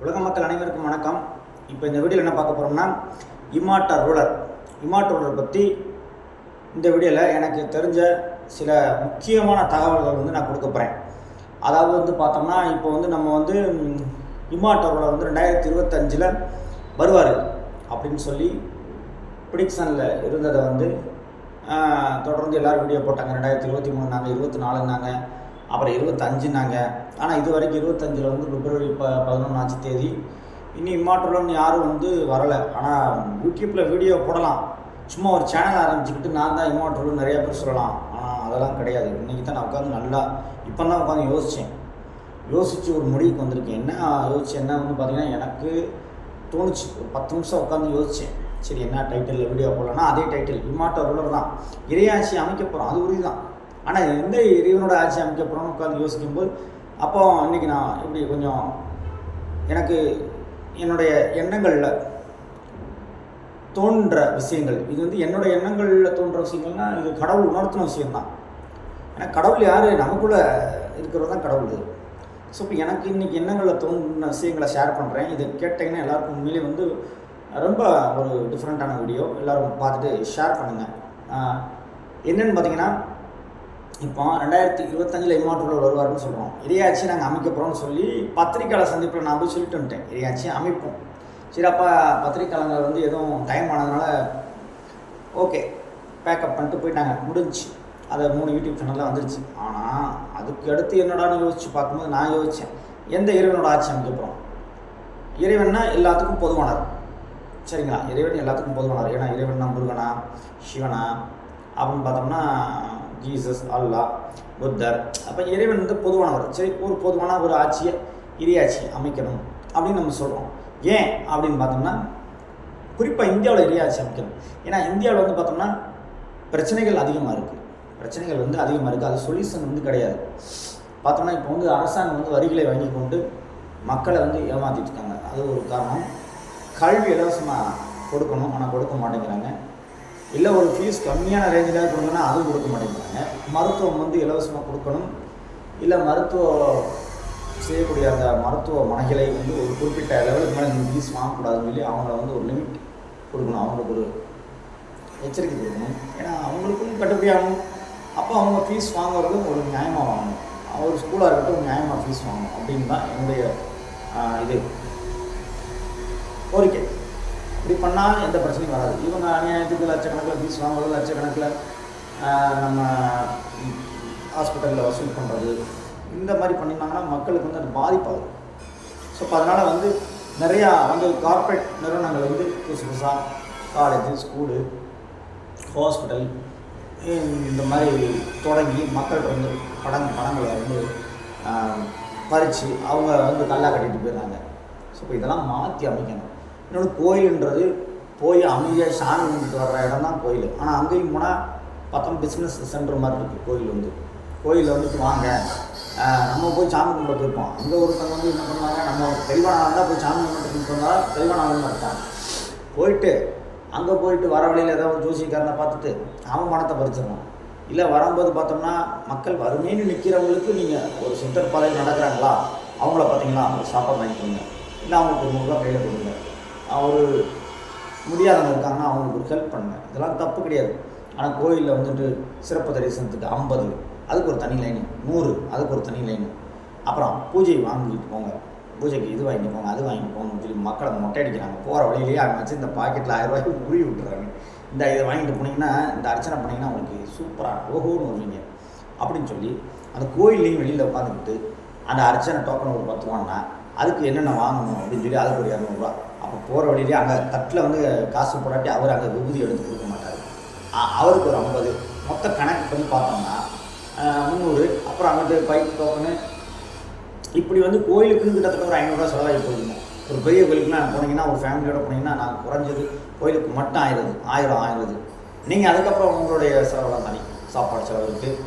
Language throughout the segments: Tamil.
உலக மக்கள் அனைவருக்கும் வணக்கம். இப்போ இந்த வீடியோவில் என்ன பார்க்க போகிறோம்னா இமாட்டா ரூலர். இமாட்டா ரூலர் பற்றி இந்த வீடியோவில் எனக்கு தெரிஞ்ச சில முக்கியமான தகவல்கள் வந்து நான் கொடுக்க போகிறேன் அதாவது வந்து பார்த்தோம்னா இப்போ வந்து நம்ம வந்து இமாட்டா ரூலர் வந்து ரெண்டாயிரத்தி இருபத்தஞ்சில் வருவார் அப்படின்னு சொல்லி ப்ரிடிக்ஷனில் இருந்ததை வந்து தொடர்ந்து எல்லோரும் வீடியோ போட்டாங்க. ரெண்டாயிரத்தி இருபத்தி மூணு நாங்கள் இருபத்தி நாலுனாங்க அப்புறம் இருபத்தஞ்சுனாங்க ஆனால் இது வரைக்கும் இருபத்தஞ்சில் வந்து பிப்ரவரி ப பதினொன்றாச்சு தேதி. இனி இம்மாட்டுலன்னு யாரும் வந்து வரலை. ஆனால் யூடியூப்பில் வீடியோ போடலாம். சும்மா ஒரு சேனல் ஆரம்பிச்சுக்கிட்டு நான் தான் இம்மாட்டுலன்னு நிறையா பேர் சொல்லலாம். ஆனால் அதெல்லாம் கிடையாது. இன்றைக்கி தான் நான் உட்காந்து நல்லா இப்போ தான் உட்காந்து யோசித்தேன் யோசித்து ஒரு முடிவுக்கு வந்திருக்கேன். என்ன யோசிச்சு என்ன வந்து பார்த்தீங்கன்னா எனக்கு தோணுச்சு. ஒரு பத்து நிமிஷம் உட்காந்து யோசித்தேன் சரி என்ன டைட்டிலில் வீடியோ போடலாம்னா அதே டைட்டில் இம்மாட்டோ ரூலர் தான். இறையாட்சி அமைக்க போகிறோம் அது உறுதி தான் ஆனால் எந்த இறைவனோட ஆட்சி அமைக்க உட்காந்து யோசிக்கும்போது அப்போ இன்றைக்கி நான் இப்படி கொஞ்சம் எனக்கு என்னுடைய எண்ணங்களில் தோன்ற விஷயங்கள். இது வந்து என்னோட எண்ணங்களில் தோன்ற விஷயங்கள்னா இது கடவுள் உணர்த்தின விஷயம்தான். ஏன்னா கடவுள் யார்? நமக்குள்ளே இருக்கிறது தான் கடவுள் ஸோ இப்போ எனக்கு இன்றைக்கி எண்ணங்களில் தோன்ற விஷயங்களை ஷேர் பண்ணுறேன் இதை கேட்டிங்கன்னா எல்லாருக்கும் உண்மையிலே வந்து ரொம்ப ஒரு டிஃப்ரெண்ட்டான வீடியோ எல்லோரும் பார்த்துட்டு ஷேர் பண்ணுங்கள் என்னென்னு பார்த்தீங்கன்னா இப்போ ரெண்டாயிரத்தி இருபத்தஞ்சில் இமாற்றூரில் வருவார்னு சொல்கிறோம் இறையாட்சி நாங்கள் அமைக்க போகிறோம்னு சொல்லி பத்திரிக்கையாளர் சந்திப்பில் நான் போய் சொல்லிட்டு வந்துட்டேன். இறையாட்சி அமைப்போம். சரி அப்போ பத்திரிக்கையாளர்கள் வந்து எதுவும் டைம் ஆனதுனால ஓகே பேக்கப் பண்ணிட்டு போயிட்டாங்க. முடிஞ்சுச்சு அதை மூணு யூடியூப் சேனலில் வந்துருச்சு. ஆனால் அதுக்கு அடுத்து என்னடான்னு யோசிச்சு பார்க்கும்போது நான் யோசித்தேன் எந்த இறைவனோட ஆட்சி அமைக்க போகிறோம் இறைவன்னா எல்லாத்துக்கும் பொதுவானவர் சரிங்களா? இறைவன் எல்லாத்துக்கும் பொதுவானவர் ஏன்னா இறைவன்னா முருகனா சிவனா? அப்படின்னு பார்த்தோம்னா ஜீசஸ் அல்லாஹ் புத்தர். அப்போ இறைவன் வந்து பொதுவானவர். சரி ஒரு பொதுவான ஒரு ஆட்சியை இறையாட்சி அமைக்கணும் அப்படின்னு நம்ம சொல்கிறோம் ஏன் அப்படின்னு பார்த்தோம்னா குறிப்பாக இந்தியாவில் இறையாட்சி அமைக்கணும். ஏன்னா இந்தியாவில் வந்து பார்த்தோம்னா பிரச்சனைகள் அதிகமாக இருக்குது பிரச்சனைகள் வந்து அதிகமாக இருக்குது அது சொல்யூஷன் வந்து கிடையாது. பார்த்தோம்னா இப்போ வந்து அரசாங்கம் வந்து வரிகளை வாங்கி கொண்டு மக்களை வந்து ஏமாற்றிட்டு இருக்காங்க. அது ஒரு காரணம். கல்வி இலவசமாக கொடுக்கணும். ஆனால் கொடுக்க மாட்டேங்கிறாங்க. இல்லை ஒரு ஃபீஸ் கம்மியான ரேஞ்சில் கொடுங்கன்னா அதுவும் கொடுக்க மாட்டேங்கிறாங்க. மருத்துவம் வந்து இலவசமாக கொடுக்கணும். இல்லை மருத்துவ செய்யக்கூடிய அந்த மருத்துவமனைகளை வந்து ஒரு குறிப்பிட்ட லெவலுக்கு மேலே நீங்கள் ஃபீஸ் வாங்கக்கூடாதுன்னு சொல்லி அவங்கள வந்து ஒரு லிமிட் கொடுக்கணும். அவங்களுக்கு ஒரு எச்சரிக்கை கொடுக்கணும். ஏன்னா அவங்களுக்கும் கட்டுப்படியாகணும் அப்போ அவங்க ஃபீஸ் வாங்குறதும் ஒரு நியாயமாக வாங்கணும். ஒரு ஸ்கூலாக இருக்கட்டும் நியாயமாக ஃபீஸ் வாங்கணும். அப்படின்னு தான் என்னுடைய இது. கோரிக்கை. இப்படி பண்ணால் எந்த பிரச்சனையும் வராது. இவங்க அநியாயத்துக்கு லட்சக்கணக்கில் ஃபீஸ் வாங்குறது லட்சக்கணக்கில் நம்ம ஹாஸ்பிட்டலில் வசூல் பண்ணுறது இந்த மாதிரி பண்ணியிருந்தாங்கன்னா மக்களுக்கு வந்து அது பாதிப்பாகும் ஸோ இப்போ அதனால் வந்து நிறையா வந்து கார்ப்பரேட் நிறுவனங்கள் வந்து புதுசு புதுசாக காலேஜு ஸ்கூலு ஹாஸ்பிட்டல் இந்த மாதிரி தொடங்கி மக்கள்கிட்ட வந்து படம் படங்களை வந்து பறித்து அவங்க வந்து கல்லா கட்டிட்டு போயிடுறாங்க. ஸோ இப்போ இதெல்லாம் மாற்றி அமைக்கணும். இன்னொன்று கோயில்ன்றது போய் அமைதியாக சாமி கும்பிட்டு வர்ற இடம் தான் கோயில். ஆனால் அங்கேயும் போனால் பார்த்தோம் பிஸ்னஸ் சென்டர் மாதிரி இருக்குது கோயில் வந்து. கோயிலில் வந்துட்டு வாங்க. நம்ம போய் சாமி கும்பிட போயிருப்போம் அங்கே ஒருத்தவங்க வந்து என்ன பண்ணுவாங்க நம்ம தெளிவான இருந்தால் போய் சாமி கும்பிட்டு வந்தால் தெளிவானவங்க இருப்பாங்க போயிட்டு அங்கே போயிட்டு வர வழியில் ஏதாவது ஜோசிக்காரனை பார்த்துட்டு அவன் பணத்தை பறிச்சிடணும். இல்லை வரும்போது பார்த்தோம்னா மக்கள் வறுமைன்னு நிற்கிறவங்களுக்கு நீங்கள் ஒரு சித்தர் பாதையில் நடக்கிறாங்களா? அவங்கள பார்த்தீங்கன்னா அவங்களுக்கு சாப்பாடு வாங்கிக்கோங்க. இல்லை அவங்களுக்கு ஒரு நூறுரூவா கையில் கொடுங்க. அவர் முடியாதவங்க இருக்காங்க அவங்களுக்கு ஒரு ஹெல்ப் பண்ணுங்க. இதெல்லாம் தப்பு கிடையாது. ஆனால் கோயிலில் வந்துட்டு சிறப்பு தரிசனத்துக்கு ஐம்பது அதுக்கு ஒரு தனி லைனு நூறு அதுக்கு ஒரு தனி லைனு அப்புறம் பூஜை வாங்கிட்டு போங்க. பூஜைக்கு இது வாங்கிட்டு போங்க அது வாங்கிட்டு போங்கன்னு சொல்லி மக்களை மொட்டை அடிக்கிறாங்க. போகிற வழியிலேயே அவங்க வச்சு இந்த பாக்கெட்டில் ஆயிரம் ரூபாய்க்கு உருவி விட்டுறாங்க. இந்த இதை வாங்கிட்டு போனீங்கன்னா இந்த அர்ச்சனை பண்ணிங்கன்னா உங்களுக்கு சூப்பராக ஓஹோன்னு வருவீங்க. அப்படின்னு சொல்லி அந்த கோயில்லையும் வெளியில் உட்காந்துக்கிட்டு அந்த அர்ச்சனை டோக்கன் ஒரு பத்து ரூபான்னா அதுக்கு என்னென்ன வாங்கணும் அப்படின்னு சொல்லி அதுக்கு ஒரு இரநூறுவா அப்போ போகிற வழியிலே அங்கே தட்டில் வந்து காசு போடாட்டி அவர் அங்கே விபூதி எடுத்து கொடுக்க மாட்டார். அவருக்கு ஒரு ஐம்பது. மொத்த கணக்கு பண்ணி பார்த்தோம்னா முந்நூறு அப்புறம் அங்கிட்டு பைக் டோக்கனு இப்படி வந்து கோயிலுக்கு கிட்டத்தட்ட ஒரு ஐநூறுரூவா செலவாகி போயிருந்தோம் ஒரு பெரிய கோயிலுக்குலாம் போனீங்கன்னா ஒரு ஃபேமிலியோட போனீங்கன்னா நான் குறைஞ்சது கோயிலுக்கு மட்டும் ஆயிடுது ஆயிரம் ஆயிடுது நீங்கள் அதுக்கப்புறம் உங்களுடைய செலவெல்லாம் தனி. சாப்பாடு செலவு இருக்குது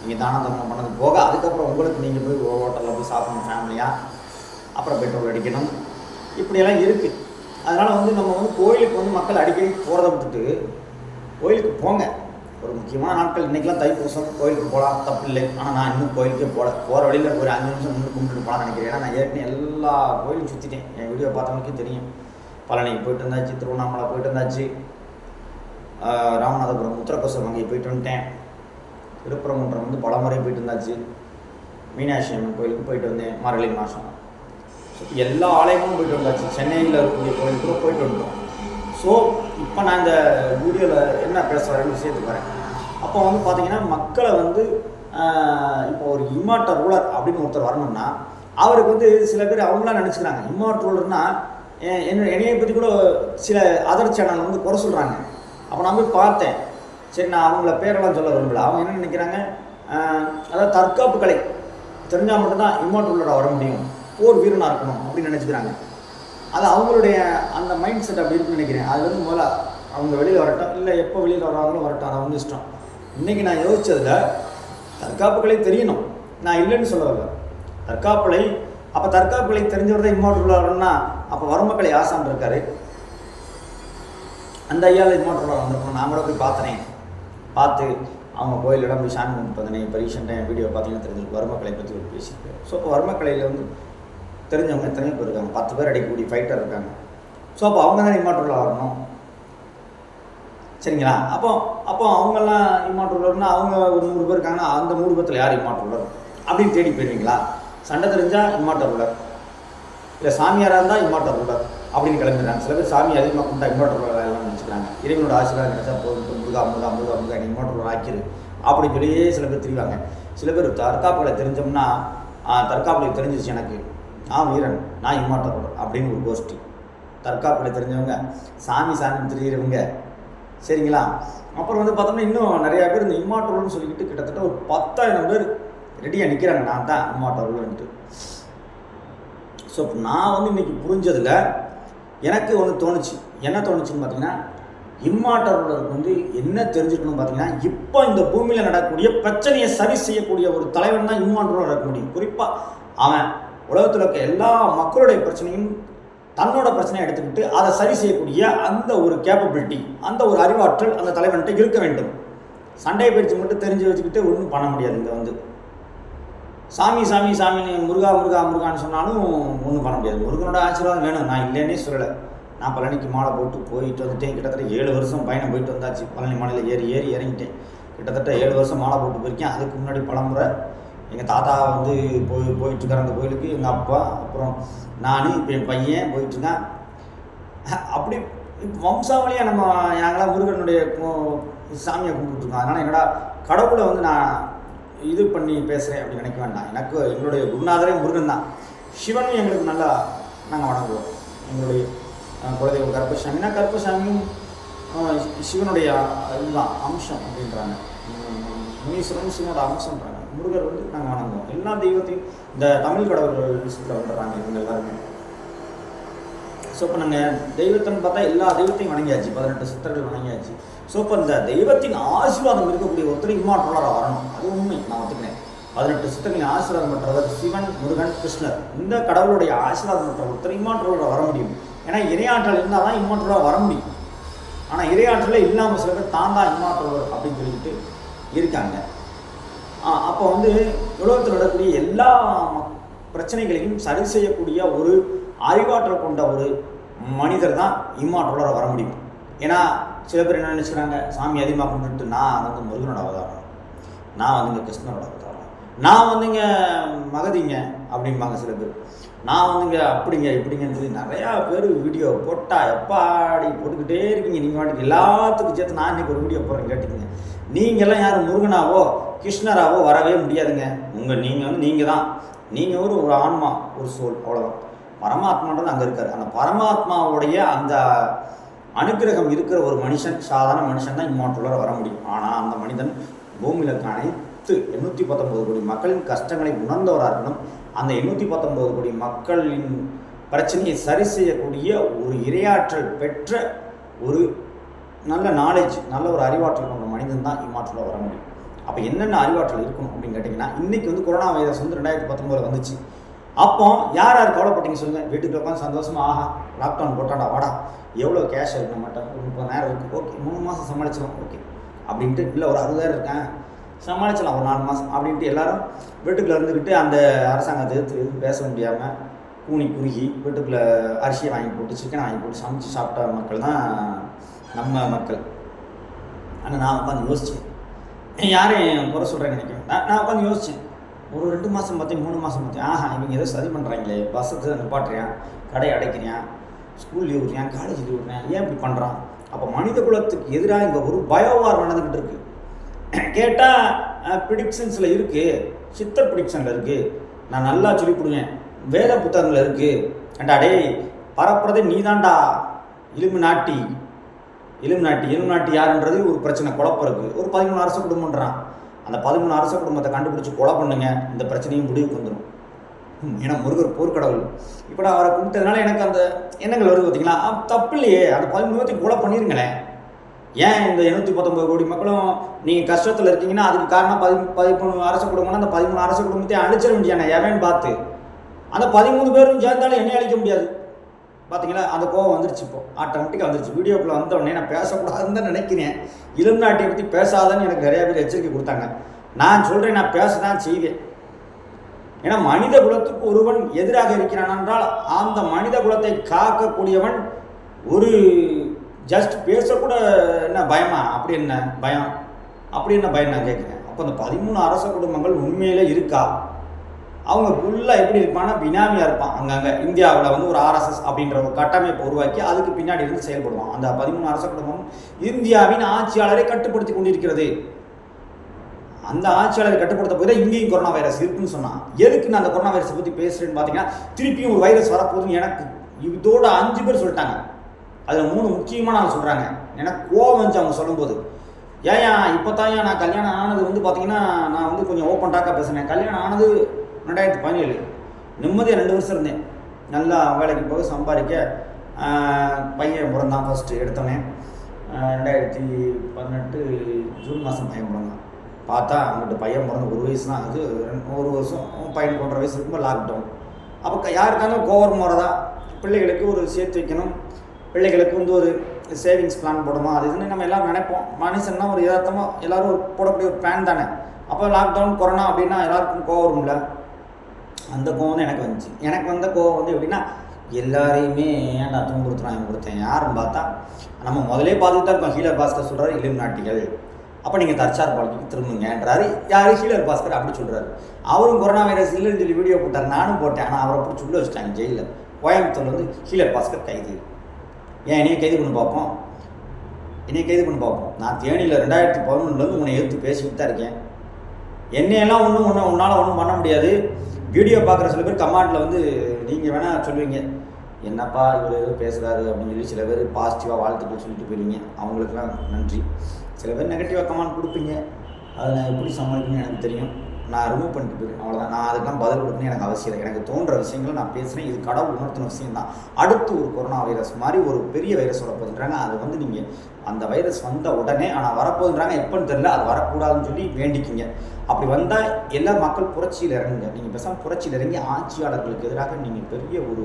நீங்கள் தானம் தர்மம் பண்ணது போக அதுக்கப்புறம் உங்களுக்கு நீங்கள் போய் ஹோட்டலில் போய் சாப்பிடணும் ஃபேமிலியாக அப்புறம் பெட்ரோல் அடிக்கணும். இப்படியெல்லாம் இருக்குது அதனால் வந்து நம்ம வந்து கோயிலுக்கு வந்து மக்கள் அடிக்கடி போகிறத விட்டுட்டு கோயிலுக்கு போங்க. ஒரு முக்கியமான நாட்கள். இன்றைக்கெலாம் தைப்பூசம். கோயிலுக்கு போகலாம் தப்பு இல்லை. ஆனால் நான் இன்னும் கோயிலுக்கே போகல போகிற வழியில் ஒரு அஞ்சு நிமிஷம் நின்று கும்பிட்டு போகலாம்னு நினைக்கிறேன். ஏன்னா நான் ஏற்கனவே எல்லா கோயிலும் சுற்றிட்டேன் என் வீடியோ பார்த்தவங்களுக்கே தெரியும். பழனி போயிட்டு இருந்தாச்சு திருவண்ணாமலை போயிட்டு இருந்தாச்சு ராமநாதபுரம் உத்தரகோசம் அங்கே போயிட்டு வந்துட்டேன். திருப்பரங்குன்றம் வந்து பல முறை போயிட்டு இருந்தாச்சு மீனாட்சி அம்மன் கோயிலுக்கு போயிட்டு வந்தேன். மார்கழி மாதம் எல்லா ஆலயமும் போயிட்டு வந்தாச்சு. சென்னையில் இருக்கக்கூடிய கோயில் கூட போயிட்டு வந்தோம் ஸோ இப்போ நான் இந்த வீடியோவில் என்ன பேச வரேன்னு விஷயத்துக்கு வரேன். அப்போ வந்து பார்த்தீங்கன்னா மக்களை வந்து இப்போ ஒரு இம்மாட்ட ரூலர் அப்படின்னு ஒருத்தர் வரணும்னா அவருக்கு வந்து சில பேர் அவங்களாம் நினச்சிக்கிறாங்க. இம்மாட்ட ரூலர்னா என்ன என்னையை பற்றி கூட சில அதர் சேனல் வந்து குறை சொல்கிறாங்க அப்போ நான் போய் பார்த்தேன். சரி நான் அவங்கள பேரெல்லாம் சொல்ல விரும்பல. அவங்க என்ன நினைக்கிறாங்க? அதாவது தற்காப்பு கலை. தெரிஞ்சால் மட்டும்தான் இம்மாட்ட ரூலராக வர முடியும். போர் வீரனாக இருக்கணும் அப்படின்னு நினச்சிக்கிறாங்க. அது அவங்களுடைய அந்த மைண்ட் செட் அப்படி இருக்குன்னு நினைக்கிறேன். அது வந்து முதல்ல அவங்க வெளியில் வரட்டும். இல்லை எப்போ வெளியில் வராங்களோ வரட்டும். அதை அவங்க இஷ்டம். இன்றைக்கி நான் யோசித்ததில் தற்காப்பு கலை தெரியணும். நான் இல்லைன்னு சொல்ல வரல அப்போ தற்காப்புகளை தெரிஞ்சவர் தான் இம்மாட்டுள்ள வரணும்னா அப்போ வரமக்களை ஆசான் இருக்காரு அந்த ஐயாவில் இம்மாட்டுள்ள வந்திருக்கணும். நான் கூட போய் பார்த்தனே. பார்த்து அவங்க கோயிலிடம் போய் சாமி கும்பிட்டு வந்தேன். இப்போ ரீசெண்டாக என் வீடியோ பார்த்தீங்கன்னா தெரிஞ்சிருக்கு. வர்மக்கலை பற்றி ஒரு பேசியிருக்கேன் ஸோ இப்போ வர்மக்கலையில் வந்து தெரிஞ்சவங்க எத்தனையோ பேர் இருக்காங்க? பத்து பேர் அடிக்கக்கூடிய ஃபைட்டர் இருக்காங்க. ஸோ அப்போ அவங்க தான் இம்மாட்டுள்ள வரணும் சரிங்களா? அப்போ அப்போ அவங்கெல்லாம் இம்மாற்றுள்ளர்னா அவங்க ஒரு நூறு பேர் இருக்காங்கன்னா அந்த நூறு பேர்த்தில் யார் இம்மாற்றுள்ளர் அப்படின்னு தேடி போயிருவீங்களா? சண்டை தெரிஞ்சால் இம்மாற்றுள்ளர் இல்லை சாமியாராக இருந்தால் இம்மாற்றுள்ளர் அப்படின்னு கிளம்பிடுறாங்க. சில பேர் சாமி அதிகமாக கும்பிட்டா இம்மாட்டர் எல்லாம் நினச்சிக்கிறாங்க. இறைவனோட ஆசீர்வாதம் கிடைச்சா போதும். முருகா முருகா முருகா முருகா நீ இம்மாட்டர் ஆக்கிரு. அப்படின்னு சொல்லியே சில பேர் தெரிவாங்க. சில பேர் தற்காப்புகளை தெரிஞ்சோம்னா தற்காப்புகளை தெரிஞ்சிச்சு எனக்கு. நான் வீரன் நான் இம்மாட்டர் அப்படின்னு ஒரு கோஷ்டி தற்காப்புல தெரிஞ்சவங்க சாமி சாமி தெரிகிறவங்க சரிங்களா? அப்புறம் வந்து பார்த்தோம்னா இன்னும் நிறையா பேர் இந்த இம்மாட்டர்னு சொல்லிக்கிட்டு கிட்டத்தட்ட ஒரு பத்தாயிரம் பேர் ரெடியாக நிற்கிறாங்க நான் தான் இம்மாட்டர்ன்ட்டு ஸோ நான் வந்து இன்னைக்கு புரிஞ்சதில் எனக்கு ஒன்று தோணுச்சு. என்ன தோணுச்சுன்னு பார்த்தீங்கன்னா இம்மாட்டவர்களுக்கு வந்து என்ன தெரிஞ்சுக்கணும் பார்த்தீங்கன்னா இப்போ இந்த பூமியில் நடக்கக்கூடிய பிரச்சனையை சரி செய்யக்கூடிய ஒரு தலைவன் தான் இம்மாட்டரோட இருக்க முடியும். குறிப்பாக அவன். உலகத்தில் இருக்க எல்லா மக்களுடைய பிரச்சனையும் தன்னோட பிரச்சனையை எடுத்துக்கிட்டு அதை சரி செய்யக்கூடிய அந்த ஒரு கேப்பபிலிட்டி அந்த ஒரு அறிவாற்றல் அந்த தலைவன்கிட்ட இருக்க வேண்டும். சண்டை பயிற்சி மட்டும் தெரிஞ்சு வச்சுக்கிட்டு ஒன்றும் பண்ண முடியாது இங்கே வந்து. சாமி சாமி சாமின்னு முருகா முருகா முருகான்னு சொன்னாலும் ஒன்றும் பண்ண முடியாது. முருகனோட ஆசீர்வாதம் வேணும். நான் இல்லைன்னே சொல்லலை. நான் பழனிக்கு மாலை போட்டு போயிட்டு வந்துட்டேன். கிட்டத்தட்ட ஏழு வருஷம் பயணம் போயிட்டு வந்தாச்சு. பழனி மாலையில் ஏறி ஏறி இறங்கிட்டேன். கிட்டத்தட்ட ஏழு வருஷம் மாலை போட்டு போயிருக்கேன். அதுக்கு முன்னாடி பலமுறை எங்கள் தாத்தா வந்து போய் போயிட்டுருக்கார் அந்த கோயிலுக்கு எங்கள் அப்பா அப்புறம் நான் இப்போ என் பையன் போயிட்டுருக்கேன். அப்படி இப்ப வம்சாவளியாக நம்ம நாங்களாம் முருகனுடைய கு- சாமியை கும்பிட்டுருக்கோம். அதனால் என்னடா கடவுளை வந்து நான் இது பண்ணி பேசுகிறேன் அப்படின்னு நினைக்க வேண்டாம். எனக்கு எங்களுடைய குருநாதரே முருகன் தான். சிவனும் எங்களுக்கு நல்லா நாங்கள் வணங்குவோம். எங்களுடைய குலதெய்வம் கருப்பசாமினா கருப்பசாமியும் சிவனுடைய இதுதான் அம்சம் அப்படின்றாங்க. முனீஸ்வரன் சிவனோட அம்சம்ன்றாங்க. முருகர் வந்து நாங்கள் வணங்குவோம். எல்லா தெய்வத்தையும் இந்த தமிழ் கடவுள்கள் விஷயத்தில் வந்துடுறாங்க இவங்க எல்லாருமே. ஸோ இப்போ நாங்கள் தெய்வத்தைன்னு பார்த்தா எல்லா தெய்வத்தையும் வணங்கியாச்சு. பதினெட்டு சித்தர்கள் வணங்கியாச்சு. ஸோ இப்போ இந்த தெய்வத்தின் ஆசீர்வாதம் இருக்கக்கூடிய ஒருத்தர் இம்மாற்றலராக வரணும். அது உண்மை நான் ஒத்துக்கிறேன். பதினெட்டு சித்தர்களின் ஆசீர்வாதம் பெற்றவர் சிவன் முருகன் கிருஷ்ணர். இந்த கடவுளுடைய ஆசீர்வாதம் பெற்ற ஒருத்தர் இம்மாற்றலராக வர முடியும். ஏன்னா இறையாற்றல் இருந்தால் தான் இம்மாற்றலராக வர முடியும். ஆனால் இறையாற்றலே இல்லாமல் சில பேர் தான் தான் இம்மாற்றவர் அப்படின்னு சொல்லிட்டு இருக்காங்க. அப்போ வந்து உலகத்தில் நடக்கக்கூடிய எல்லா பிரச்சனைகளையும் சரி செய்யக்கூடிய ஒரு அறிவாற்றல் கொண்ட ஒரு மனிதர் தான் இம்மாற்றோட வர முடியும். ஏன்னா சில பேர் என்ன நினச்சிக்கிறாங்க சாமி அதிகமாக கும்பிட்டு நான் வந்து முருகனோட அவதாரம். நான் வந்துங்க கிருஷ்ணனோட அவதாரம். நான் வந்துங்க மகதிங்க அப்படிம்பாங்க சில பேர். நான் வந்துங்க அப்படிங்க இப்படிங்கன்னு சொல்லி நிறையா பேர் வீடியோ போட்டால் எப்பாடி போட்டுக்கிட்டே இருக்கீங்க. நீங்கள் வாட்டுக்கு எல்லாத்துக்கும் சேர்த்து நான் இன்னைக்கு ஒரு வீடியோ போடுறேன் கேட்டுக்கீங்க நீங்கள்லாம் யார் முருகனாவோ? கிருஷ்ணராவோ வரவே முடியாதுங்க. உங்கள் நீங்கள் வந்து நீங்கள் தான் நீங்கள் ஒரு ஒரு ஆன்மா ஒரு சோல் அவ்வளோதான் பரமாத்மான்றது அங்கே இருக்கார். அந்த பரமாத்மாவுடைய அந்த அனுக்கிரகம் இருக்கிற ஒரு மனுஷன் சாதாரண மனுஷன் தான் இம்மாற்றுள்ள வர முடியும். ஆனால் அந்த மனிதன் பூமியில் இருக்க அனைத்து எண்ணூற்றி பத்தொம்போது கோடி மக்களின் கஷ்டங்களை உணர்ந்தவராக இருக்கணும். அந்த எண்ணூற்றி பத்தொன்பது கோடி மக்களின் பிரச்சனையை சரி செய்யக்கூடிய ஒரு இரையாற்றல் பெற்ற ஒரு நல்ல நாலேஜ் நல்ல ஒரு அறிவாற்றல் கொண்ட மனிதன் தான் இம்மாற்றல வர முடியும். அப்போ என்னென்ன அறிவாற்றல் இருக்கணும் அப்படின்னு கேட்டிங்கன்னா இன்றைக்கி வந்து கொரோனா வைரஸ் வந்து ரெண்டாயிரத்தி பத்தொம்போதில் வந்துச்சு. அப்போ யார் யார் கவலைப்பட்டீங்க சொல்லுங்கள் வீட்டுக்கு உட்காந்து சந்தோஷமாக ஆஹா லாக்டவுன் போட்டாடா வாடா எவ்வளோ கேஷ் இருக்கு நம்மகிட்ட? ஒரு முப்பதாயிரம் இருக்குது ஓகே மூணு மாதம் சமாளிச்சிடும் ஓகே. அப்படின்ட்டு இல்லை ஒரு அறுபதாயிரம் இருக்கேன். சமாளிச்சலாம் ஒரு நாலு மாதம் அப்படின்ட்டு எல்லாரும் வீட்டுக்குள்ளே இருந்துக்கிட்டு அந்த அரசாங்கத்தை எதிர்த்து எதுவும் பேச முடியாமல் கூனி குறுகி வீட்டுக்குள்ளே அரிசியை வாங்கி போட்டு சிக்கனை வாங்கி போட்டு சமைச்சு சாப்பிட்ட மக்கள் தான் நம்ம மக்கள். ஆனால் நான் உட்காந்து யோசித்தேன் யாரையும் குறை சொல்கிறேன்னு நினைக்கிறேன்? நான் நான் உட்காந்து யோசித்தேன் ஒரு ரெண்டு மாதம் பார்த்தேன் மூணு மாதம் பார்த்தேன் ஆஹா இவங்க ஏதோ சதி பண்ணுறாங்களே பஸ்ஸை நிப்பாட்டுறியான் கடை அடைக்கிறியான் ஸ்கூல் லீவ் விட்றியான் காலேஜ் லீவ் விட்றியான் ஏன் இப்படி பண்ணுறான் அப்போ மனித குலத்துக்கு எதிராக இங்கே ஒரு பயோவார் நடந்துக்கிட்டு இருக்கு. கேட்டால் ப்ரிடிக்ஷன்ஸில் இருக்குது சித்தர் ப்ரிடிக்ஷனில் இருக்குது நான் நல்லா சொல்லி கொடுவேன். வேத புத்தகங்கள் இருக்குது ஏண்டா டேய் பரப்புறதே நீதான்டா. இலும்பு நாட்டி. இலும் நாட்டி இலும் நாட்டி யாருன்றது ஒரு பிரச்சனை குழப்பம் இருக்குது ஒரு பதிமூணு அரச குடும்பம்ன்றான். அந்த பதிமூணு அரச குடும்பத்தை கண்டுபிடிச்சி கொலை பண்ணுங்க. இந்த பிரச்சனையும் முடிவுக்கு வந்துடும் ஏன்னா முருகர் போர்க்கடவுள். இப்போ நான் அவரை கும்பிட்டதுனால எனக்கு அந்த எண்ணங்கள் வருது பார்த்தீங்களா தப்பு இல்லையே அந்த பதிமூணு பேர்த்தையும் கொலை பண்ணிருங்களேன் ஏன் இந்த எண்ணூற்றி பத்தொம்பது கோடி மக்களும் நீங்கள் கஷ்டத்தில் இருக்கீங்கன்னா அதுக்கு காரணம் பதி பதிமூணு அரச குடும்பம்னா அந்த பதிமூணு அரச குடும்பத்தையும் அழிச்சிட வேண்டியான எவன் பார்த்து? அந்த பதிமூணு பேரும் சேர்ந்தாலும் என்னை அழிக்க முடியாது. பார்த்தீங்களா அந்த கோவம் வந்துருச்சு இப்போ. ஆட்டோமேட்டிக்காக வந்துருச்சு. வீடியோக்குள்ளே வந்த உடனே நான் பேசக்கூடாதுன்னு தான் நினைக்கிறேன். இளம் நாட்டை பற்றி பேசாதன்னு எனக்கு நிறைய பேர் எச்சரிக்கை கொடுத்தாங்க. நான் சொல்கிறேன் நான் பேச தான் செய்வேன். ஏன்னா மனித குலத்துக்கு ஒருவன் எதிராக இருக்கிறான் என்றால் அந்த மனித குலத்தை காக்கக்கூடியவன் ஒரு ஜஸ்ட் பேசக்கூட என்ன பயமா? அப்படி என்ன பயம்? அப்படி என்ன பயம் நான் கேட்குறேன். அப்போ அந்த பதிமூணு அரச குடும்பங்கள் உண்மையிலே இருக்கா? அவங்க ஃபுல்லாக எப்படி இருப்பான்னா பினாமியாக இருப்பான். அங்கங்கே இந்தியாவில் வந்து ஒரு ஆர்எஸ்எஸ் அப்படின்ற ஒரு கட்டமைப்பை உருவாக்கி அதுக்கு பின்னாடி இருந்து செயல்படுவான். அந்த பதிமூணு அரச குடும்பம் இந்தியாவின் ஆட்சியாளரை கட்டுப்படுத்தி கொண்டிருக்கிறது. அந்த ஆட்சியாளரை கட்டுப்படுத்த போய் தான் இங்கேயும் கொரோனா வைரஸ் இருக்குன்னு சொன்னான். எதுக்கு நான் அந்த கொரோனா வைரஸை பற்றி பேசுகிறேன்னு பார்த்தீங்கன்னா திருப்பியும் ஒரு வைரஸ் வரப்போகுதுன்னு எனக்கு இதோட அஞ்சு பேர் சொல்லிட்டாங்க. அதில் மூணு முக்கியமாக நான் சொல்கிறாங்க எனக்கு கோவம் வந்துச்சு அவங்க சொல்லும்போது. ஏன் இப்போ தான் நான் கல்யாணம் ஆனது வந்து பார்த்தீங்கன்னா நான் வந்து கொஞ்சம் ஓப்பன் டாக்காக பேசுனேன். கல்யாணம் ஆனது ரெண்டாயிரத்தி பதினேழு. நிம்மதியாக ரெண்டு வருஷம் இருந்தேன். நல்லா வேலைக்கு போக சம்பாதிக்க பையன் பிறந்தான் ஃபஸ்ட்டு எடுத்தோன்னே ரெண்டாயிரத்தி பதினெட்டு ஜூன் மாதம் பையன் பிறந்தான். பார்த்தா அவங்கள்ட்ட பையன் பிறந்த ஒரு வயசு தான் அது ஒரு வருஷம் பையன் ஒன்றரை வயசு இருக்கும்போது லாக்டவுன் அப்போ க- யாருக்காலும் கோவரம் வரதா? பிள்ளைகளுக்கு ஒரு சேர்த்து வைக்கணும். பிள்ளைகளுக்கு வந்து ஒரு சேவிங்ஸ் பிளான் போடணும்? அது இதுன்னு நம்ம எல்லாரும் நினைப்போம். மனுஷன்னா ஒரு யதார்த்தமாக எல்லோரும் ஒரு போடக்கூடிய ஒரு பிளான் தானே. அப்போ லாக்டவுன் கொரோனா அப்படின்னா எல்லாருக்கும் கோவம் இல்லை அந்த கோவம் தான் எனக்கு வந்துச்சு. எனக்கு வந்த கோவம் வந்து எப்படின்னா எல்லாரையுமே ஏன்டா துன்புறுத்துறான் கொடுத்தேன் யாருன்னு பார்த்தா நம்ம முதலே பார்த்துட்டு தான் இருக்கோம். ஹீலர் பாஸ்கர் சொல்கிறாரு இளம் நாட்டிகள் அப்போ நீங்கள் தற்சார் பாலத்துக்கு திரும்புங்கன்றாரு. யார்? ஹீலர் பாஸ்கர் அப்படி சொல்கிறாரு அவரும் கொரோனா வைரஸ் இல்லைன்னு சொல்லி வீடியோ போட்டார். நானும் போட்டேன். ஆனால் அவரை பிடிச்சி உள்ள வச்சுட்டாங்க ஜெயிலில். கோயம்புத்தூர் வந்து ஹீலர் பாஸ்கர் கைது. ஏன் என்னைய கைது பண்ணி பார்ப்போம்? என்னையும் கைது பண்ணி பார்ப்போம். நான் தேனியில் ரெண்டாயிரத்தி பதினொன்றுலேருந்து உன்னை எடுத்து பேசிக்கிட்டு தான் இருக்கேன். என்னையெல்லாம் ஒன்றும் ஒன்றும் உன்னால் ஒன்றும் பண்ண முடியாது. வீடியோ பார்க்குற சில பேர் கமாண்டில் வந்து நீங்கள் வேணால் சொல்லுவீங்க. என்னப்பா இவர் ஏதோ பேசுகிறாரு அப்படின்னு சொல்லி சில பேர் பாசிட்டிவாக வாழ்த்துக்கள் சொல்லிட்டு போயிடுவீங்க அவங்களுக்குலாம் நன்றி. சில பேர் நெகட்டிவாக கமெண்ட் கொடுப்பீங்க. அதை நான் எப்படி சமாளிக்கணும்னு எனக்கு தெரியும். நான் ரிமூவ் பண்ணிட்டு போயிடுவேன் அவ்வளோதான் நான் அதுக்கெல்லாம் பதில் கொடுக்கணும் எனக்கு அவசியம் இல்லை. எனக்கு தோன்ற விஷயங்களை நான் பேசுகிறேன் இது கடவுள் உணர்த்தின விஷயம் தான் அடுத்து ஒரு கொரோனா வைரஸ் மாதிரி ஒரு பெரிய வைரஸ் வரப்போகுதுன்றாங்க அது வந்து நீங்கள் அந்த வைரஸ் வந்த உடனே ஆனால் வரப்போகுதுன்றாங்க எப்போன்னு தெரியல அது வரக்கூடாதுன்னு சொல்லி வேண்டிக்கிங்க. அப்படி வந்தால் எல்லா மக்கள் புரட்சியில் இறங்குங்க. நீங்கள் பேசாமல் புரட்சியில் இறங்கி ஆட்சியாளர்களுக்கு எதிராக நீங்கள் பெரிய ஒரு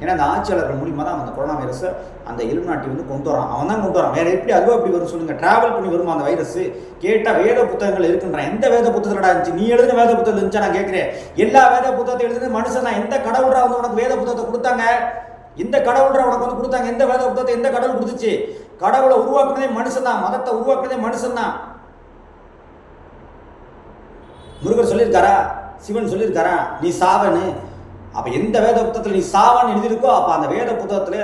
ஏன்னா அந்த ஆட்சியாளர்கள் மூலியமாக தான் அந்த கொரோனா வைரஸை அந்த இலுநாட்டி வந்து கொண்டு வரான். அவன் தான் கொண்டு வரான். வேறு எப்படி அதுவும் அப்படி வரும் சொல்லுங்கள் ட்ராவல் பண்ணி வருமா அந்த வைரஸ்? கேட்டால் வேத புத்தகங்கள் இருக்குன்றான். எந்த வேத புத்தகத்தோட இருந்துச்சு? நீ எழுதின வேத புத்தகம் இருந்துச்சா? நான் கேட்குறேன். எல்லா வேத புத்தகத்தை எழுதுனது மனுஷன் தான் எந்த கடவுளாக வந்து உனக்கு வேத புத்தகத்தை கொடுத்தாங்க? எந்த கடவுளரா உனக்கு வந்து கொடுத்தாங்க. எந்த வேத புத்தகத்தை எந்த கடவுள் கொடுத்துச்சு? கடவுளை உருவாக்குனதே மனுஷன் தான் மதத்தை உருவாக்குனதே மனுஷன் தான் முருகர் சொல்லியிருக்காரா? சிவன் சொல்லியிருக்காரா? நீ சாவன்னு. அப்போ எந்த வேத புத்தகத்தில் நீ சாவன் எழுதியிருக்கோ அப்போ அந்த வேத புத்தகத்தில்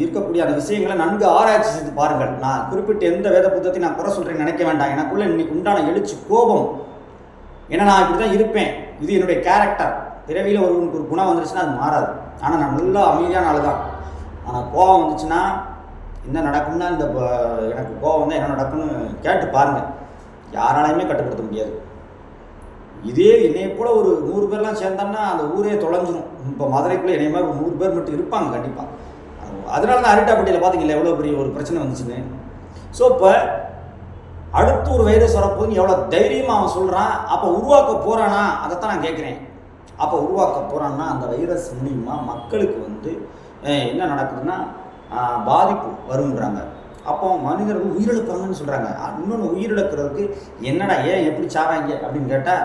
இருக்கக்கூடிய அந்த விஷயங்களை நன்கு ஆராய்ச்சி செய்து பாருங்கள். நான் குறிப்பிட்ட எந்த வேத புத்தகத்தையும் நான் குறை சொல்கிறேன்னு நினைக்க வேண்டாம். எனக்குள்ள இன்னைக்கு உண்டான எழுச்சி கோபம். ஏன்னா நான் இப்படி தான் இருப்பேன். இது என்னுடைய கேரக்டர் பிறவியில் ஒருவனுக்கு ஒரு குணம் வந்துருச்சுன்னா அது மாறாது. ஆனால் நான் நல்லா அமைதியான ஆள் தான் ஆனால் கோபம் வந்துச்சுன்னா என்ன நடக்கும்னா இந்த எனக்கு கோபம் தான் என்ன நடக்கும்னு கேட்டு பாருங்கள் யாராலையுமே கட்டுப்படுத்த முடியாது. இதே என்னைய போல் ஒரு நூறு பேர்லாம் சேர்ந்தோம்னா அந்த ஊரே தொலைஞ்சிரும். இப்போ மதுரைக்குள்ளே என்னைய மாதிரி ஒரு நூறு பேர் மட்டும் இருப்பாங்க கண்டிப்பாக அதனால தான் அரிட்டாப்பட்டியில் பார்த்தீங்களா எவ்வளோ பெரிய ஒரு பிரச்சனை வந்துச்சுன்னு. ஸோ இப்போ அடுத்து ஒரு வைரஸ் வரப்போகுது எவ்வளோ தைரியமாக அவன் சொல்கிறான் அப்போ உருவாக்க போகிறானா அதைத்தான் நான் கேட்குறேன் அப்போ உருவாக்க போகிறான்னா அந்த வைரஸ் மூலிமா மக்களுக்கு வந்து என்ன நடக்குதுன்னா பாதிப்பு வருங்கிறாங்க அப்போ மனிதர்கள் உயிரிழப்பாங்கன்னு சொல்கிறாங்க இன்னொன்று உயிரிழக்கிறதுக்கு என்னடா ஏன் எப்படி சாவாங்க அப்படின்னு கேட்டால்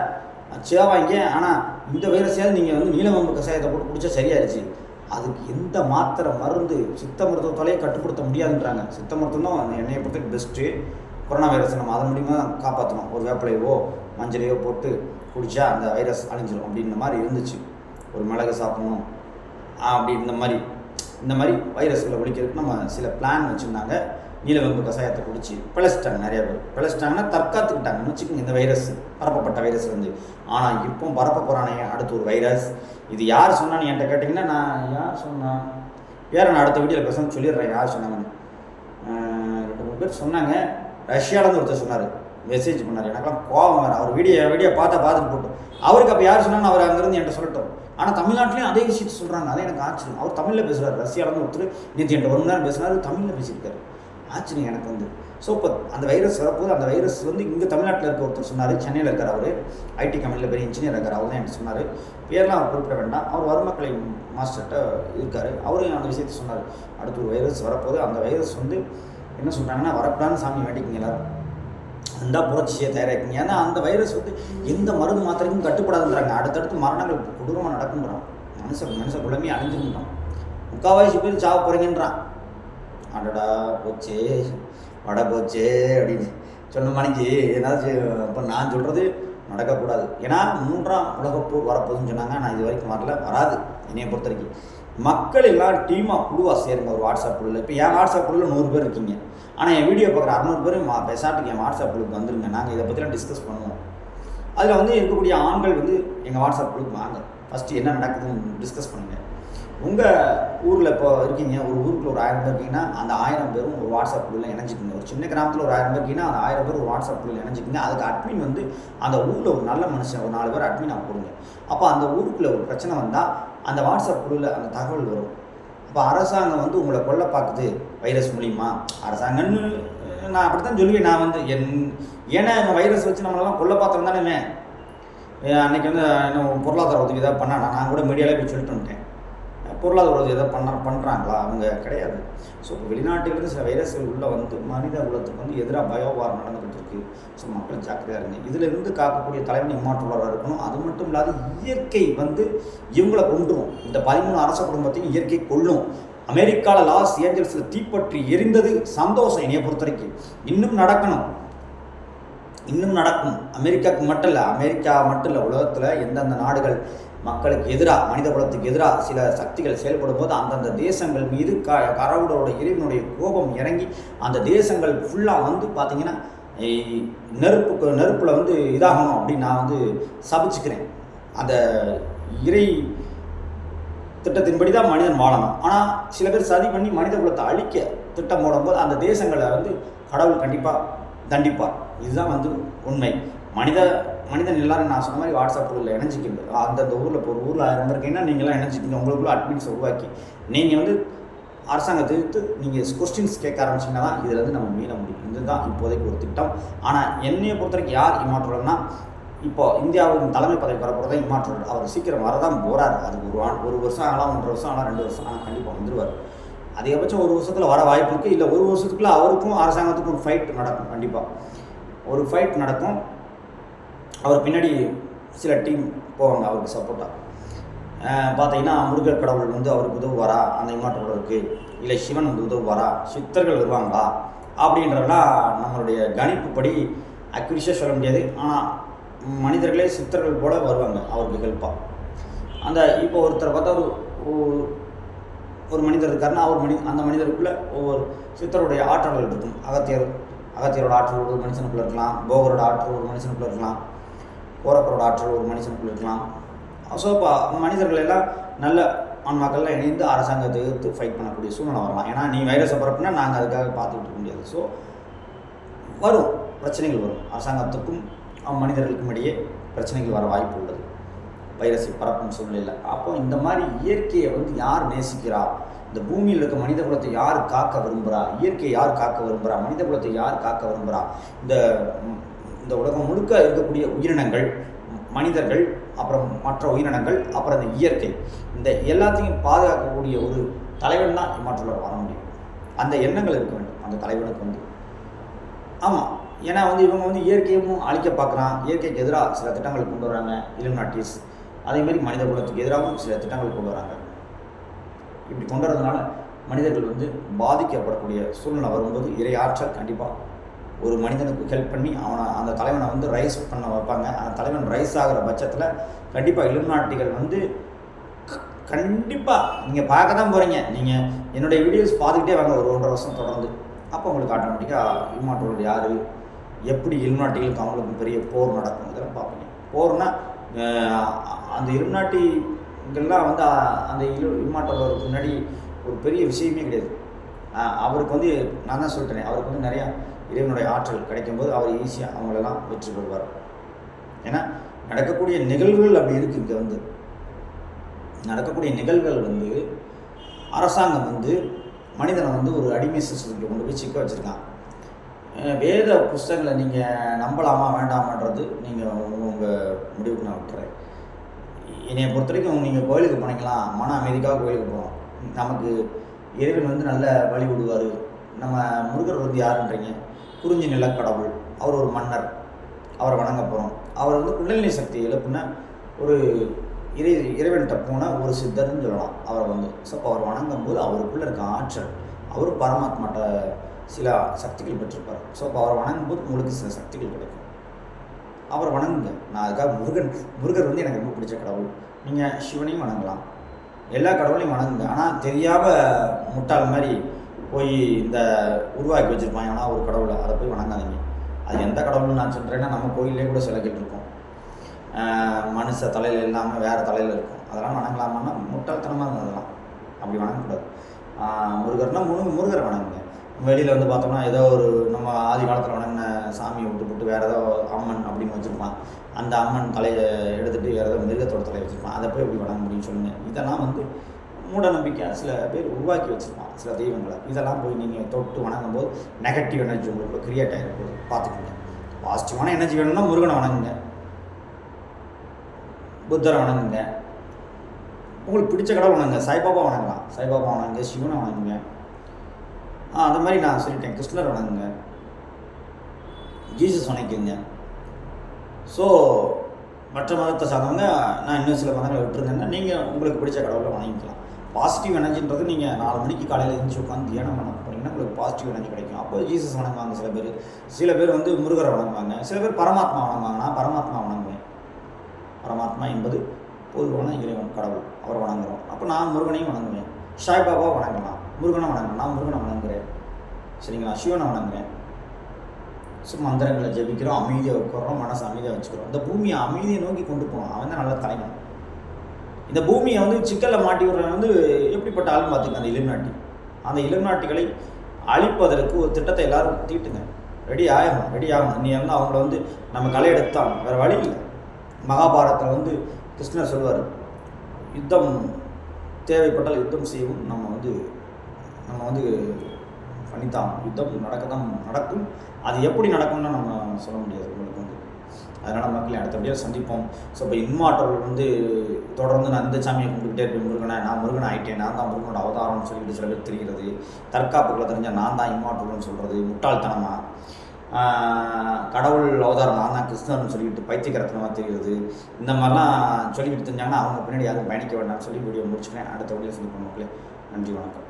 சேவாங்க. ஆனால் இந்த வைரஸையாவது நீங்கள் வந்து நீலவம்பு கஷாயத்தை போட்டு குடிச்சா சரியாயிருச்சு. அதுக்கு எந்த மாத்திரை மருந்து சித்த மருத்துவத்தாலேயே கட்டுப்படுத்த முடியாதுன்றாங்க. சித்த மருத்துவம் தான் என்னைய பொறுத்த பெஸ்ட்டு கொரோனா வைரஸ் நம்ம அதன் மூலிமா தான் காப்பாற்றணும் ஒரு வேப்பிலையோ மஞ்சளையோ போட்டு குடித்தா அந்த வைரஸ் அழிஞ்சிடும் அப்படின்ற மாதிரி இருந்துச்சு. ஒரு மிளகு சாப்பிடணும். அப்படி இந்த மாதிரி. இந்த மாதிரி வைரஸ்களை ஒழிக்கிறதுக்கு நம்ம சில பிளான் வச்சுருந்தாங்க. நீலவெம்பு கஷாயத்தை குடிச்சு பிழைச்சிட்டாங்க நிறைய பேர். பிழைச்சிட்டாங்கன்னா தற்காத்துக்கிட்டாங்கன்னு வச்சுக்கோங்க இந்த வைரஸ் பரப்பப்பட்ட வைரஸ் வந்து ஆனால் இப்போ பரப்ப போகிறானே அடுத்து ஒரு வைரஸ். இது யார் சொன்னான்னு என்கிட்ட கேட்டிங்கன்னா நான் யார் சொன்னான் வேறு நான் அடுத்த வீடியோவில் பேசணும்னு சொல்லிடுறேன் யார் சொன்னாங்கன்னு. ரெண்டு மூணு பேர் சொன்னாங்க. ரஷ்யாவிலேருந்து ஒருத்தர் சொன்னார். மெசேஜ் பண்ணார். எனக்கெல்லாம் கோவம் வேறு. அவர் வீடியோ வீடியோ பார்த்தா பார்த்துட்டு போட்டோம். அவருக்கு அப்போ யார் சொன்னாலும் அவர் அங்கேருந்து என்கிட்ட சொல்லட்டும். ஆனால் தமிழ்நாட்டிலையும் அதே விஷயத்தை சொல்கிறாங்க அதே எனக்கு ஆச்சரியம். அவர் தமிழில் பேசுகிறார் ரஷ்யாவிலேருந்து ஒருத்தர் நேற்று என்கிட்ட ஒரு மணி நேரம் பேசினார் தமிழில் பேசியிருக்காரு. ஆச்சரியம் எனக்கு வந்து. ஸோ இப்போ அந்த வைரஸ் வரப்போது அந்த வைரஸ் வந்து இங்கே தமிழ்நாட்டில் இருக்க ஒருத்தர் சொன்னார். சென்னையில் இருக்கார் அவர். ஐடி கம்பெனியில் பெரிய இன்ஜினியர் இருக்கார். அவர் தான் எனக்கு சொன்னார். பேர்லாம் அவர் குறிப்பிட வேண்டாம். அவர் வருமக்கலை மாஸ்டர்கிட்ட இருக்கார். அவரும் அந்த விஷயத்தை சொன்னார். அடுத்து ஒரு வைரஸ் வரப்போது அந்த வைரஸ் வந்து என்ன சொல்கிறாங்கன்னா வரக்கூடாதுன்னு சாமி வேண்டிக்கிங்க எல்லாரும். அந்த புரட்சியை தயாரிக்குங்க. ஏன்னா அந்த வைரஸ் வந்து எந்த மருந்து மாத்திரைக்கும் கட்டுப்படாதுன்றாங்க அடுத்தடுத்து மரணங்கள் கொடூரமாக நடக்குன்றான் மனுஷன் மனுஷ குழம்பி அழிஞ்சிருந்தான். முக்கால்வாசி பேர் சாவ போகிறீங்கன்றான் அடடா போச்சே வட போச்சே அப்படின்னு சொன்ன மணிக்கு ஏதாச்சும் இப்போ நான் சொல்கிறது நடக்கக்கூடாது. ஏன்னா மூன்றாம் உலகப்போர் வரப்போகுதுன்னு சொன்னாங்க. நான் இது வரைக்கும் வரல வராது. என்னையை பொறுத்த வரைக்கும். மக்கள் எல்லாம் டீமாக குழுவாக சேருங்க ஒரு வாட்ஸ்அப் குழுவில் இப்போ என் வாட்ஸ்அப் குழுவில் நூறு பேர் இருக்கீங்க. ஆனால் என் வீடியோ பார்க்குற அறநூறு பேர் மா பெசாட்டுக்கு என் வாட்ஸ்அப் குழுக்கு வந்துருங்க. நாங்கள் இதை பற்றிலாம் டிஸ்கஸ் பண்ணுவோம். அதில் வந்து இருக்கக்கூடிய ஆண்கள் வந்து எங்கள் வாட்ஸ்அப் குழுக்கு வாங்க. ஃபஸ்ட்டு என்ன நடக்குதுன்னு டிஸ்கஸ் பண்ணுங்கள் உங்கள் ஊரில் இப்போ இருக்கீங்க ஒரு ஊருக்குள்ள ஒரு ஆயிரம் பேர் இருக்கீங்கன்னா அந்த ஆயிரம் பேரும் ஒரு வாட்ஸ்அப் குழுவில் இணைஞ்சிக்கோங்க. ஒரு சின்ன கிராமத்தில் ஒரு ஆயிரம் பேர் இருக்கீங்கன்னா அந்த ஆயிரம் பேர் ஒரு வாட்ஸ்அப் குழுவில் இணைஞ்சிக்கோங்க. அதுக்கு அட்மின் வந்து அந்த ஊரில் ஒரு நல்ல மனுஷன் ஒரு நாலு பேர் அட்மின் கொடுங்க அப்போ அந்த ஊருக்குள்ளே ஒரு பிரச்சனை வந்தால் அந்த வாட்ஸ்அப் குழுவில் அந்த தகவல் வரும். அப்போ அரசாங்கம் வந்து உங்களை கொல்ல பார்க்குது வைரஸ் மூலியமா. அரசாங்கம்னு நான் அப்படி தான் சொல்லுவேன். நான் வந்து என் ஏன்னா இந்த வைரஸ் வச்சு நம்மளெல்லாம் கொல்ல பார்த்தோம் தானே அன்றைக்கி வந்து பொருளாதார உதவி ஏதாவது பண்ணானா நான் கூட மீடியாவில் போய் சொல்லிட்டு வந்துட்டேன். பொருளாதார உதவி எதாவது பண்ண பண்ணுறாங்களா அவங்க கிடையாது. ஸோ இப்போ வெளிநாட்டிலிருந்து சில வைரஸ்கள் உள்ளே வந்து மனித குலத்துக்கு வந்து எதிராக பயோவார் நடந்துகிட்டு இருக்கு ஸோ மக்கள் ஜாக்கிரதையாக இருங்க. இதிலிருந்து காக்கக்கூடிய தலைவன் இம்மாற்றுள்ளவராக இருக்கணும். அது மட்டும் இல்லாத இயற்கை வந்து இவங்களை கொண்டுரும் இந்த பதிமூணு அரச குடும்பத்தையும் இயற்கை கொள்ளும் அமெரிக்காவில் லாஸ் ஏஞ்சல்ஸில் தீப்பற்றி எரிந்தது சந்தோஷம் என்னைய பொறுத்த வரைக்கும் இன்னும் நடக்கணும். இன்னும் நடக்கும். அமெரிக்காவுக்கு மட்டும் இல்லை அமெரிக்கா மட்டும் இல்லை உலகத்தில் எந்தெந்த நாடுகள் மக்களுக்கு எதிராக மனித குலத்துக்கு எதிராக சில சக்திகள் செயல்படும் போது அந்தந்த தேசங்கள் மீது க கடவுளோட இறைவனுடைய கோபம் இறங்கி அந்த தேசங்கள் ஃபுல்லாக வந்து பார்த்திங்கன்னா நெருப்புக்கு நெருப்பில் வந்து இதாகணும் அப்படின்னு நான் வந்து சபிச்சுக்கிறேன். அந்த இறை திட்டத்தின்படி தான் மனிதன் வாழணும். ஆனால் சில பேர் சதி பண்ணி மனித குலத்தை அழிக்க திட்டம் போடும்போது அந்த தேசங்களை வந்து கடவுள் கண்டிப்பாக தண்டிப்பார். இதுதான் வந்து உண்மை. மனித மனிதன் எல்லாரும் நான் சொன்ன மாதிரி வாட்ஸ்அப் குழுவில் இணைஞ்சிக்கிங்க அந்தந்த ஊரில் இப்போ ஒரு ஊரில் ஆயிரம் பேர் நீங்களாம் இணைஞ்சிக்கிங்க உங்களுக்குள்ள அட்மிட்ஸ் உருவாக்கி. நீங்கள் வந்து அரசாங்கத்தை எதிர்த்து நீங்கள் கொஸ்டின்ஸ் கேட்க ஆரம்பிச்சிங்கன்னா தான் இதிலேருந்து நம்ம மீள முடியும். இதுதான் இப்போதைக்கு ஒரு திட்டம். ஆனால் என்னையை பொறுத்த வரைக்கும் யார் இமாற்றுறதுனா இப்போ இந்தியாவின் தலைமை பதவி பெற போகிறதா இமாற்றுறார் அவர் சீக்கிரம் வரதான் போகிறார் அதுக்கு ஒரு ஆண் ஒரு வருஷம் ஆகலாம் ஒன்றரை வருஷம் ஆகலாம் ரெண்டு வருஷம் ஆனால் கண்டிப்பாக வந்துடுவார் அதிகபட்சம் ஒரு வருஷத்தில் வர வாய்ப்பு இருக்குது இல்லை ஒரு வருஷத்துக்குள்ளே அவருக்கும் அரசாங்கத்துக்கும் ஒரு ஃபைட் நடக்கும் கண்டிப்பாக ஒரு ஃபைட் நடக்கும். அவர் பின்னாடி சில டீம் போவாங்க அவருக்கு சப்போர்ட்டாக பார்த்தீங்கன்னா முருகர் கடவுள் வந்து அவருக்கு உதவுவாரா? அந்த இமாற்றவருக்கு இல்லை சிவன் வந்து உதவுவாரா? சித்தர்கள் வருவாங்களா? அப்படின்றதெல்லாம் நம்மளுடைய கணிப்புப்படி அக்யூரிஷாக சொல்ல முடியாது. ஆனால் மனிதர்களே சித்தர்கள் போல வருவாங்க அவருக்கு ஹெல்ப்பாக அந்த இப்போ ஒருத்தரை பார்த்தா ஒரு ஒரு- மனிதர் இருக்காருன்னா அவர் மனி அந்த மனிதருக்குள்ளே ஒவ்வொரு சித்தருடைய ஆற்றல்கள் இருக்கும். அகத்தியர் அகத்தியரோட ஆற்றல் ஒரு மனுஷனுக்குள்ளே இருக்கலாம் போகரோட ஆற்றல் ஒரு மனுஷனுக்குள்ளே இருக்கலாம். கோரக்கரோட ஆற்றல் ஒரு மனுஷனுக்குள்ள இருக்கலாம். ஸோ இப்போ மனிதர்கள் எல்லாம் நல்ல ஆன்மாக்கள்லாம் இணைந்து அரசாங்கத்தை எதிர்த்து ஃபைட் பண்ணக்கூடிய சூழ்நிலை வரலாம். ஏன்னா நீ வைரஸை பரப்புனா நாங்கள் அதுக்காக பார்த்துக்கிட்டு இருக்க முடியாது. ஸோ வரும். பிரச்சனைகள் வரும். அரசாங்கத்துக்கும் மனிதர்களுக்கும் இடையே பிரச்சனைகள் வர வாய்ப்பு உள்ளது. வைரஸை பரப்பும் சூழ்நிலையில். அப்போ இந்த மாதிரி இயற்கையை வந்து யார் நேசிக்கிறா? இந்த பூமியில் இருக்க மனித குலத்தை யார் காக்க விரும்புகிறா இயற்கையை யார் காக்க விரும்புகிறா மனித குலத்தை யார் காக்க விரும்புகிறா இந்த இந்த உலகம் முழுக்க இருக்கக்கூடிய உயிரினங்கள் மனிதர்கள் அப்புறம் மற்ற உயிரினங்கள் அப்புறம் இந்த இயற்கை. இந்த எல்லாத்தையும் பாதுகாக்கக்கூடிய ஒரு தலைவன் தான் இம்மாற்றுள்ள வர முடியும். அந்த எண்ணங்கள் இருக்க வேண்டும். அந்த தலைவனுக்கு வந்து. ஆமாம் ஏன்னா வந்து இவங்க வந்து இயற்கையும் அழிக்க பார்க்குறான். இயற்கைக்கு எதிராக சில திட்டங்கள் கொண்டு வராங்க. இலுமினாட்டிஸ். அதேமாதிரி மனித குலத்துக்கு எதிராகவும் சில திட்டங்கள் கொண்டு வராங்க. இப்படி கொண்டு வரதுனால மனிதர்கள் வந்து பாதிக்கப்படக்கூடிய சூழ்நிலை வரும்போது இறை ஆற்றல் கண்டிப்பாக ஒரு மனிதனுக்கு ஹெல்ப் பண்ணி அவனை அந்த தலைவனை வந்து ரைஸ் பண்ண வைப்பாங்க. அந்த தலைவன் ரைஸ் ஆகிற பட்சத்தில் கண்டிப்பாக இலுமினாட்டிகள் வந்து கண்டிப்பாக நீங்கள் பார்க்க தான் போகிறீங்க நீங்கள் என்னுடைய வீடியோஸ் பார்த்துக்கிட்டே வாங்க. ஒரு ஒன்றரை வருஷம் தொடர்ந்து. அப்போ உங்களுக்கு ஆட்டோமேட்டிக்காக இம்மாட்டோட யார் எப்படி இலுமினாட்டிகளுக்கு அவங்களுக்கு பெரிய போர் நடக்கும் இதெல்லாம் பார்ப்பீங்க. போர்னால் அந்த அந்த நாட்டிகள்லாம் வந்து அந்த இரு இம்மாட்டோருக்கு முன்னாடி ஒரு பெரிய விஷயமே கிடையாது. அவருக்கு வந்து நான் தான் சொல்லிட்டேன் அவருக்கு வந்து நிறையா இறைவனுடைய ஆற்றல் கிடைக்கும்போது அவர் ஈஸியாக அவங்களெல்லாம் வெற்றி பெறுவார். ஏன்னா நடக்கக்கூடிய நிகழ்வுகள் அப்படி இருக்குது இங்கே வந்து. நடக்கக்கூடிய நிகழ்வுகள் வந்து அரசாங்கம் வந்து மனிதனை வந்து ஒரு அடிமை சிஸ்டத்தில் கொண்டு போய் சிக்க வச்சுருக்கான் வேத புஸ்தகங்களை நீங்கள் நம்பலாமா வேண்டாமான்றது நீங்கள் உங்கள் முடிவுக்கு நான் விட்டுறேன் என்னை பொறுத்த வரைக்கும் நீங்கள் கோயிலுக்கு போனீங்களா மன அமைதிக்காக கோயிலுக்கு போகிறோம் நமக்கு இறைவன் வந்து நல்ல வழி விடுவார். நம்ம முருகர் வந்து யாருன்றீங்க? குறிஞ்சி நிலக்கடவுள். அவர் ஒரு மன்னர். அவரை வணங்க போகிறோம் அவர் வந்து குள்ளநிலை சக்தி எழுப்புன ஒரு இறை இறைவன்கிட்ட போன ஒரு சித்தர்னு சொல்லலாம். அவரை வந்து ஸோ அப்போ அவர் வணங்கும் போது அவருக்குள்ளே இருக்க ஆற்றல் அவர் பரமாத்மாட்ட சில சக்திகள் பெற்றிருப்பார். ஸோ அப்போ அவரை வணங்கும் போது உங்களுக்கு சில சக்திகள் கிடைக்கும். அவரை வணங்குங்க. நான் அதுக்காக முருகன் முருகர் வந்து எனக்கு ரொம்ப பிடிச்ச கடவுள். நீங்கள் சிவனையும் வணங்கலாம். எல்லா கடவுளையும் வணங்குங்க. ஆனால் தெரியாமல் முட்டாள் மாதிரி போய் இந்த உருவாக்கி வச்சுருப்பான் ஏன்னா ஒரு கடவுளை. அதை போய் வணங்காதீங்க. அது எந்த கடவுள்னு நான் சொல்கிறேன்னா நம்ம கோயிலே கூட சிலைக்கிட்டு இருக்கும். மனுஷ தலையில் இல்லாமல் வேறு தலையில் இருக்கும். அதெல்லாம் வணங்கலாமான்னா முட்டாள்தனமாக இருந்தது அதெல்லாம். அப்படி வணங்கக்கூடாது. முருகர்னா முருங்க முருகரை வணங்குங்க வெளியில் வந்து பார்த்தோம்னா ஏதோ ஒரு நம்ம ஆதி காலத்தில் வணங்கின சாமியை விட்டு போட்டு வேறு ஏதோ அம்மன் அப்படின்னு வச்சுருப்பான். அந்த அம்மன் தலையை எடுத்துகிட்டு வேறு ஏதோ மிருகத்தோட தலையை வச்சுருப்பான். அதை போய் எப்படி வணங்க முடியும்னு சொல்லுங்கள் இதெல்லாம் வந்து மூட நம்பிக்கை சில பேர் உருவாக்கி வச்சுருப்பான் சில தெய்வங்களை. இதெல்லாம் போய் நீங்கள் தொட்டு வணங்கும் போது நெகட்டிவ் எனர்ஜி உங்களுக்கு கிரியேட் ஆகிருக்கும் பார்த்துக்கோங்க. பாசிட்டிவான எனர்ஜி வேணும்னா முருகனை வணங்குங்க. புத்தரை வணங்குங்க. உங்களுக்கு பிடிச்ச கடவுள் வணங்குங்க. சாய்பாபா வணங்கலாம். சாய்பாபா வணங்குங்க. சிவனை வணங்குங்க. ஆ அந்த மாதிரி நான் சொல்லிட்டேன். கிருஷ்ணர் வணங்குங்க. ஜீசஸ் வணக்கிங்க. ஸோ மற்ற மதத்தை சார்ந்தவங்க நான் இன்னும் சில மதங்களை விட்டுருந்தேன்னா நீங்கள் உங்களுக்கு பிடிச்ச கடவுளை வணங்கிக்கலாம். பாசிட்டிவ் எனர்ஜின்றது நீங்கள் நாலு மணிக்கு காலையில் எழுந்துச்சு உட்காந்து தியானம் பண்ண போனீங்கன்னா உங்களுக்கு பாசிட்டிவ் எனர்ஜி கிடைக்கும். அப்போ ஜீசஸ் வணங்குவாங்க சில பேர். சில பேர் வந்து முருகரை வணங்குவாங்க. சில பேர் பரமாத்மா வணங்குவாங்க நான் பரமாத்மா வணங்குவேன். பரமாத்மா என்பது பொதுவான இறைவன் கடவுள். அவரை வணங்குறோம். அப்போ நான் முருகனையும் வணங்குவேன். சாய்பாபா வணங்கலாம். முருகனை வணங்கலாம். நான் முருகனை வணங்குறேன். சரிங்களா? சிவனை வணங்குறேன். ஸோ மந்திரங்களை ஜெபிக்கிறோம். அமைதியாக உட்காரோம் மனசை அமைதியாக வச்சுக்கிறோம். இந்த பூமியை அமைதியை நோக்கி கொண்டு போகணும். அவன் தான் நல்ல தலைவன். இந்த பூமியை வந்து சிக்கலில் மாட்டி விடுறவன் வந்து எப்படிப்பட்ட ஆள் பார்த்துங்க அந்த இளநாட்டி அந்த இளநாட்டிகளை அழிப்பதற்கு ஒரு திட்டத்தை எல்லாரும் தீட்டுங்க. ரெடி ஆகணும் ரெடி ஆகணும். நீ வந்து அவங்கள வந்து நம்ம களை எடுத்தான் வேறு வழி இல்லை. மகாபாரத்தில் வந்து கிருஷ்ணர் சொல்வார் யுத்தம் தேவைப்பட்டால் யுத்தம் செய்யவும் நம்ம வந்து நம்ம வந்து பண்ணித்தான் யுத்தம் நடக்க தான் நடக்கும். அது எப்படி நடக்கும்னு நம்ம சொல்ல முடியாது உங்களுக்கு. அதனால் மக்களை அடுத்தபடியாக சந்திப்போம். ஸோ இப்போ இன்மாற்றல் வந்து தொடர்ந்து நான் இந்த சாமியை கும்பிட்டுக்கிட்டே இருப்பேன் முருகனை. நான் முருகன் ஆகிட்டேன் நான் தான் முருகனோட அவதாரம்னு சொல்லிட்டு சில பேர் தெரிகிறது. தற்காப்புகளை தெரிஞ்சால் நான் தான் இம்மாற்றல்னு சொல்கிறது முட்டாள்தனமாக கடவுள் அவதாரம் நான் தான் கிறிஸ்தவன் சொல்லிட்டு பைத்தியகரத்தனமாக தெரிகிறது. இந்த மாதிரிலாம் சொல்லிக்கிட்டு தெரிஞ்சாங்கன்னா அவங்க பின்னாடி யாரும் பயணிக்க வேண்டாம்னு சொல்லி வீடியோ முடிச்சுக்கிறேன். அடுத்த வீடியோ சந்திப்போம் மக்களே. நன்றி வணக்கம்.